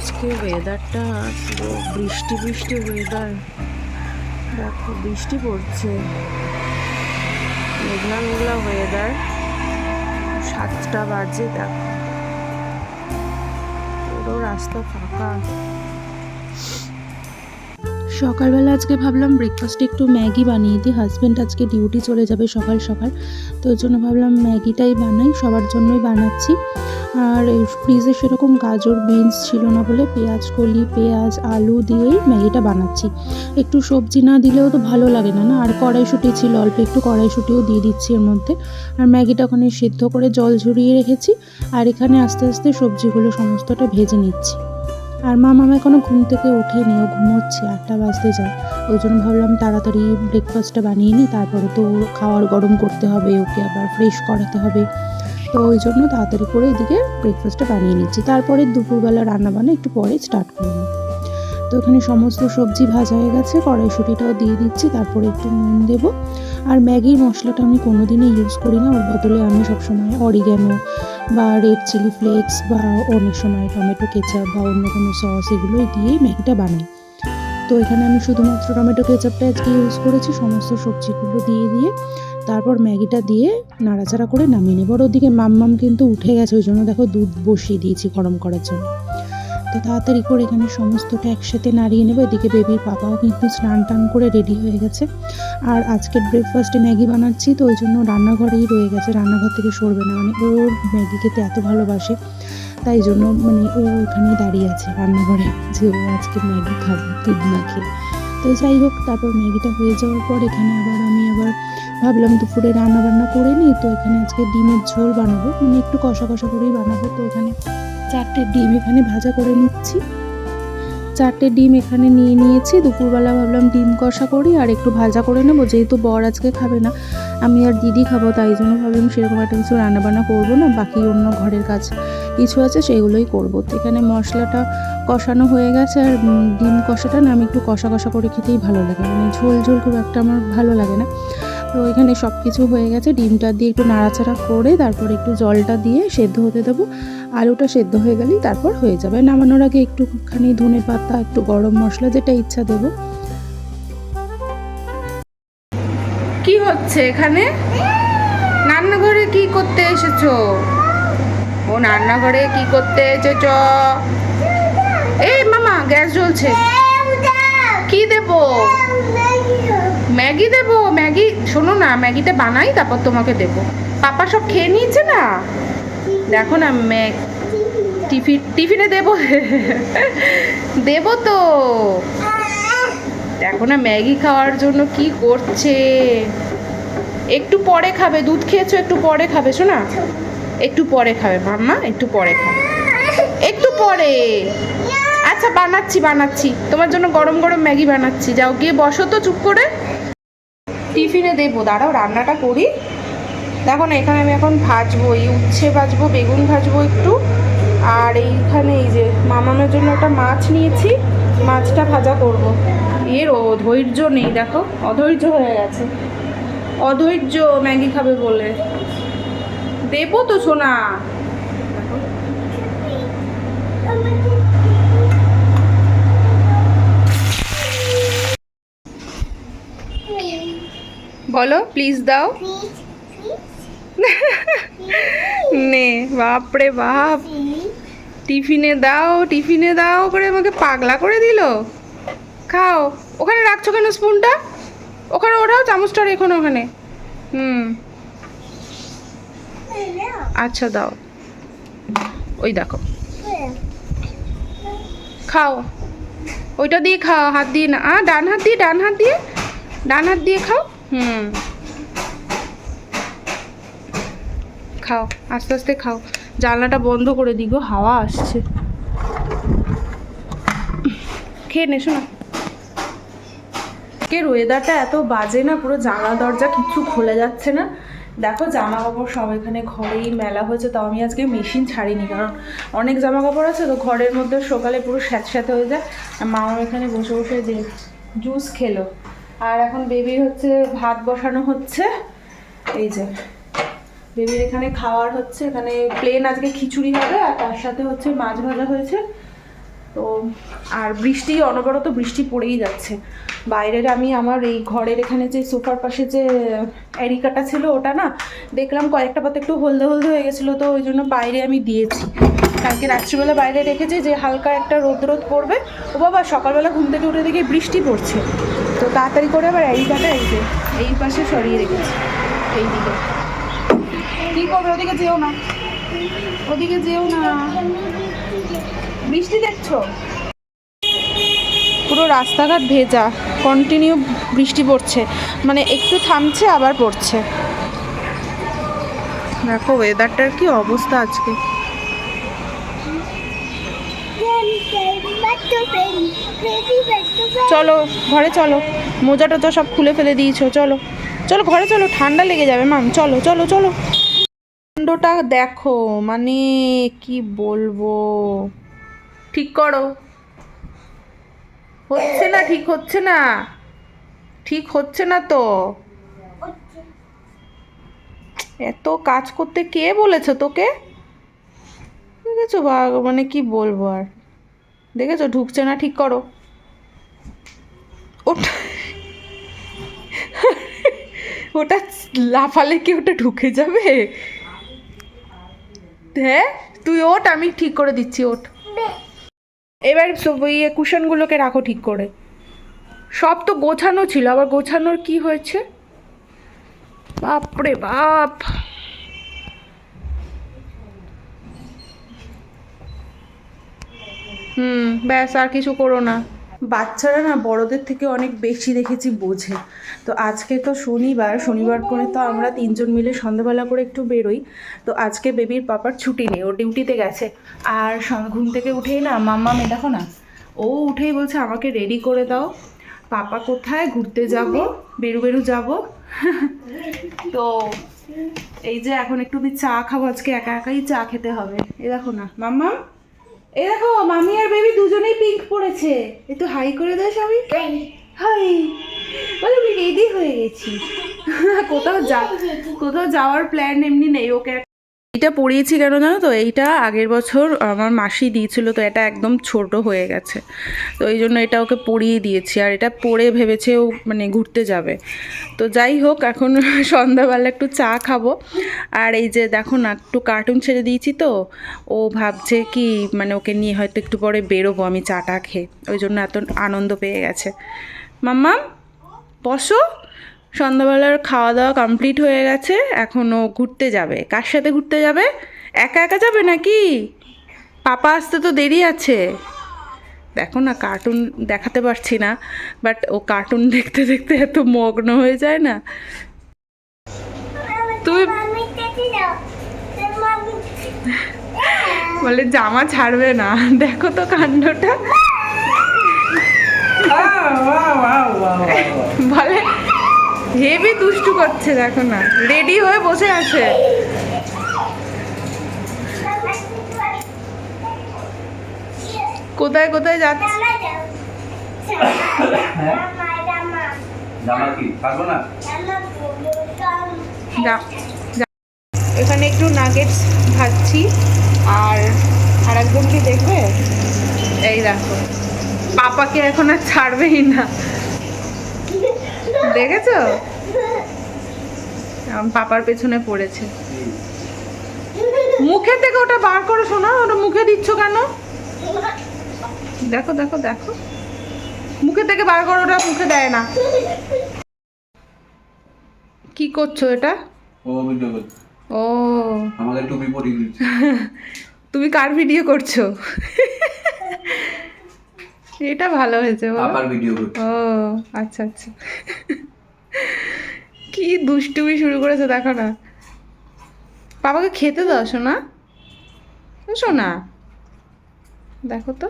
আজকে ওয়েদারটা পুরো বৃষ্টি বৃষ্টি ওয়েদার দেখো, বৃষ্টি পড়ছে। মেঘলা মেঘলা ওয়েদার সাতটা বাজে, দেখো। পুরো রাস্তা ফাঁকা। সকালবেলা আজকে ভাবলাম ব্রেকফাস্টে একটু ম্যাগি বানিয়ে দিই। হাজব্যান্ড আজকে ডিউটি চলে যাবে সকাল সকাল। তো ওই জন্য ভাবলাম ম্যাগিটাই বানাই। সবার জন্যই বানাচ্ছি। আর ফ্রিজে সেরকম গাজর বিনস ছিল না বলে পেঁয়াজ কলি, পেঁয়াজ, আলু দিয়েই ম্যাগিটা বানাচ্ছি। একটু সবজি না দিলেও তো ভালো লাগে না না? আর কড়াইশুঁটি ছিল, অল্প একটু কড়াইশুঁটিও দিয়ে দিচ্ছি এর মধ্যে। আর ম্যাগিটা ওখানে সিদ্ধ করে জল ঝরিয়ে রেখেছি, আর এখানে আস্তে আস্তে সবজিগুলো সমস্তটা ভেজে নিচ্ছি। আর মা, মামা এখনও ঘুম থেকে উঠেনি ও ঘুমোচ্ছে, আটটা বাজতে যায়। ওই জন্য ভাবলাম তাড়াতাড়ি ব্রেকফাস্টটা বানিয়ে নিই, তারপরে তো খাওয়ার গরম করতে হবে, ওকে আবার ফ্রেশ করাতে হবে। তো ওই জন্য তাড়াতাড়ি করে এদিকে ব্রেকফাস্টটা বানিয়ে নিচ্ছি। তারপরে দুপুরবেলা রান্না বান্না একটু পরে স্টার্ট করব। তো এখানে সমস্ত সবজি ভাজা হয়ে গেছে, কড়াইশুঁটিটাও দিয়ে দিচ্ছি, তারপরে একটু নুন দেবো। আর ম্যাগির মশলাটা আমি কোনোদিনই ইউজ করি না, ওর বদলে আমি সবসময় অরিগ্যানো বা রেড চিলি ফ্লেক্স বা অনেক সময় টমেটো কেচাপ বা অন্য কোনো সস এগুলোই দিয়েই ম্যাগিটা বানাই। তো এখানে আমি শুধুমাত্র টমেটো কেচাপটা আজকে ইউজ করেছি, সমস্ত সবজিগুলো দিয়ে দিয়ে। তারপর ম্যাগিটা দিয়ে নাড়াচাড়া করে নামিয়ে নেব। আর ওদিকে মাম্মাম কিন্তু উঠে গেছে, ওই জন্য দেখো দুধ বসিয়ে দিয়েছি গরম করার জন্য। তো তাড়াতাড়ি করে এখানে সমস্তটা একসাথে নাড়িয়ে নেব। এদিকে বেবির পাপাও কিন্তু স্নান টান করে রেডি হয়ে গেছে। আর আজকের ব্রেকফাস্টে ম্যাগি বানাচ্ছি, তো ওই জন্য রান্নাঘরেই রয়ে গেছে। রান্নাঘর থেকে সরবে না মানে ওর ম্যাগি খেতে এত ভালোবাসে, তাই জন্য মানে ও ওখানেই দাঁড়িয়ে আছে রান্নাঘরে যে ও আজকে ম্যাগি খাবে, দুধ না খেয়ে। তো যাই হোক, তারপর ম্যাগিটা হয়ে যাওয়ার পর এখানে আবার আমি আবার ভাবলাম দুপুরে রান্না বান্না করে নিই, তো এখানে আজকে ডিমের ঝোল বানাবো। মানে একটু কষা কষা করেই বানাবো, তো এখানে চারটে ডিম এখানে ভাজা করে নিচ্ছি। চারটে ডিম এখানে নিয়ে নিয়েছি। দুপুরবেলা ভাবলাম ডিম কষা করি আর একটু ভাজা করে নেব। যেহেতু বর আজকে খাবে না, আমি আর দিদি খাব, তাই জন্য ভাবলাম সেরকম একটা কিছু রান্নাবান্না করব না, বাকি অন্য ঘরের কাজ কিছু আছে সেগুলোই করব। তো এখানে মশলাটা কষানো হয়ে গেছে আর ডিম কষাটা না আমি একটু কষা কষা করে খেতেই ভালো লাগে। মানে ঝোল ঝোল খুব একটা আমার ভালো লাগে না। তো এখানে সব কিছু হয়ে গেছে। ডিমটা দিয়ে একটু নাড়াচাড়া করে তারপর একটু জলটা দিয়ে সেদ্ধ হতে দেবো। আলুটা সেদ্ধ হয়ে গেলেই তারপর হয়ে যাবে। নামানোর আগে একটুখানি ধনে পাতা, একটু গরম মশলা, যেটা ইচ্ছা দেবো। কি হচ্ছে এখানে? রান্নাঘরে কি করতে এসেছ? ও রান্নাঘরে কি করতে এসেছ? এই মামা, গ্যাস জ্বলছে। কি দেবো? ম্যাগি দেবো? ম্যাগি, শোনো না ম্যাগিটা বানাই, তারপর তোমাকে দেবো। পাপা সব খেয়ে নিয়েছে না? দেখো না টিফিন টিফিনে দেবো? দেবো তো। দেখো না, ম্যাগি খাওয়ার জন্য কি করছে? একটু পরে খাবে, দুধ খেয়েছো, একটু পরে খাবে, শোনা? একটু পরে খাবে, মাম্মা, একটু পরে খাবে। একটু পরে। আচ্ছা বানাচ্ছি বানাচ্ছি। তোমার জন্য গরম গরম ম্যাগি বানাচ্ছি। যাও, গিয়ে বসো তো চুপ করে। টিফিনে দেবো, দাঁড়াও, রান্নাটা করি। দেখো না, এখানে আমি এখন ভাজবো, এই উচ্ছে ভাজবো, বেগুন ভাজবো একটু। আর এইখানে এই যে মামামের জন্য একটা মাছ নিয়েছি, মাছটা ভাজা করব। এর অধৈর্য নেই, দেখো, অধৈর্য হয়ে গেছে। অধৈর্য ম্যাগি খাবে বলে। দেবো তো সোনা। বলো প্লিজ দাও। নে, বাপরে বাপ। টিফিনে দাও টিফিনে দাও করে আমাকে পাগলা করে দিল। খাও। ওখানে রাখছো কেন স্পুনটা? ওখানে ওঠাও, চামচটা রেখো ওখানে। হুম। আচ্ছা দাও। ওই দেখো। খাও। ওইটা দিয়ে খাও, হাত দিয়ে না। ডান হাত দিয়ে, ডান হাত দিয়ে। ডান হাত দিয়ে খাও। হুম। খাও, আস্তে আস্তে খাও। জানলাটা বন্ধ করে দিগো হাওয়া আসছে। খেয়ে নে, শোনা। কে ওয়েদারটা এত বাজে না, পুরো জানলা দরজা কিচ্ছু খুলে যাচ্ছে না। দেখো জামা কাপড় সব এখানে ঘরেই মেলা হয়েছে, তাও আমি আজকে মেশিন ছাড়িনি, কারণ অনেক জামা কাপড় আছে তো ঘরের মধ্যে সকালে পুরো স্যাঁতস্যাঁতে হয়ে যায়। আর মামার এখানে বসে বসে যে জুস খেলো। আর এখন বেবি হচ্ছে, ভাত বসানো হচ্ছে। এই যে বেবির এখানে খাওয়ার হচ্ছে, এখানে প্লেন আজকে খিচুড়ি হবে আর তার সাথে হচ্ছে মাছ ভাজা হয়েছে। তো আর বৃষ্টি, অনবরত বৃষ্টি পড়েই যাচ্ছে। বাইরের আমি আমার এই ঘরের এখানে যে সোফার পাশে যে এরিকাটা ছিল ওটা না, দেখলাম কয়েকটা পাতা একটু হলদে হলদে হয়ে গেছিল, তো ওই জন্য বাইরে আমি দিয়েছি। কালকে রাত্রিবেলা বাইরে রেখেছি যে হালকা একটা রোদ রোদ পড়বে। ও বাবা, সকালবেলা ঘুম থেকে উঠে দেখি বৃষ্টি পড়ছে। তো তাড়াতাড়ি করে আবার এরিকাটা এই যে, এই পাশে সরিয়ে রেখেছি। এই দিকে। কী করবে? ওদিকে যেও না। ওদিকে যেও না। বৃষ্টি দেখছ? পুরো রাস্তাঘাট ভেজা। কন্টিনিউ বৃষ্টি পড়ছে। মানে একটু থামছে আবার পড়ছে। দেখো ওয়েদারটার কি অবস্থা আজকে? চলো ঘরে চলো। মোজাটা তো সব খুলে ফেলে দিয়েছ চলো। চলো ঘরে চলো ঠান্ডা লেগে যাবে মাম চলো চলো চলো। কাণ্ডটা দেখো মানে কি বলব? ঠিক করো। হচ্ছে না, ঠিক হচ্ছে না? ঠিক হচ্ছে না তো? এত কাজ করতে কে বলেছে তোকে? দেখেছ মানে কি বলব আর? দেখেছ? ঢুকছে না, ঠিক করো। ওটা ওটা লাফালে কি ওটা ঢুকে যাবে? হ্যাঁ তুই ওঠ আমি ঠিক করে দিচ্ছি ওঠ এবার ইয়ে কুশনগুলোকে রাখো ঠিক করে। সব তো গোছানো ছিল, আবার গোছানোর কি হয়েছে? বাপরে বাপ! হুম, ব্যাস, আর কিছু করো না। বাচ্চারা না বড়দের থেকে অনেক বেশি দেখেছি বোঝে। তো আজকে তো শনিবার শনিবার করে তো আমরা তিনজন মিলে সন্ধ্যাবেলা করে একটু বেরোই। তো আজকে বেবির পাপার ছুটি নেই, ও ডিউটিতে গেছে। আর ঘুম থেকে উঠেই না মাম্মা মে দেখো না, ও উঠেই বলছে, আমাকে রেডি করে দাও। পাপা কোথায়? ঘুরতে যাব, বেরু বেরু যাব। তো এই যে এখন একটু চা খাব, আজকে একা একাই চা খেতে হবে। এ দেখো না, মাম্মা? এই দেখো মামি আর বেবি দুজনেই পিঙ্ক পরেছে একটু হাই করে দাও সবই হাই বলে আমি রেডি হয়ে গেছি। কোথাও যা কোথাও যাওয়ার প্ল্যান এমনি নেই ওকে এইটা পরিয়েছি কেন জানো তো? এইটা আগের বছর আমার মাসি দিয়েছিল, তো এটা একদম ছোট হয়ে গেছে। তো এই জন্য এটা ওকে পরিয়ে দিয়েছি, আর এটা পরে ভেবেছে ও মানে ঘুরতে যাবে। তো যাই হোক, এখন সন্ধ্যাবেলা একটু চা খাব। আর এই যে দেখো না, একটু কার্টুন ছেড়ে দিয়েছি তো, ও ভাবছে কি মানে ওকে নিয়ে হয়তো একটু পরে বেরোবো, আমি চাটা খেয়ে। ওই জন্য এত আনন্দ পেয়ে গেছে। মাম্মা বসো। সন্ধ্যাবেলার খাওয়া দাওয়া কমপ্লিট হয়ে গেছে এখন ও ঘুরতে যাবে। কার সাথে ঘুরতে যাবে? একা একা যাবে নাকি? পাপা আসতে তো দেরি আছে। দেখো না কার্টুন দেখাতে পারছি না বাট ও কার্টুন দেখতে দেখতে এত মগ্ন হয়ে যায় না। তুমি বলে জামা ছাড়বে না। দেখো তো কাণ্ডটা। বলে হেভি দুষ্টু করছে দেখো না। রেডি হয়ে বসে আছে। কোথায় কোথায় যাচ্ছে? জামা কি? পারব না? যা- যা- এখানে একটু নাগেটস ভাজছি আর আর একজন কি দেখবে? এই দেখো। পাপাকে এখন আর ছাড়বেই না। দেখেছ? পাপার পেছনে পড়েছে। মুখে থেকে ওটা বার করো শোনা ওটা মুখে দিচ্ছ কেন? দেখো দেখো দেখো। মুখে থেকে বার করো ওটা মুখে দেয় না। কি করছ এটা? ও আমাকে টুপি পরিয়ে দিচ্ছে। তুমি কার ভিডিও করছ? এটা ভালো হয়েছে। আবার ভিডিও করছে। ও আচ্ছা আচ্ছা। কি দুষ্টুমি শুরু করেছে দেখো না। বাবাকে খেতে দাও শোনা শোনা দেখো তো।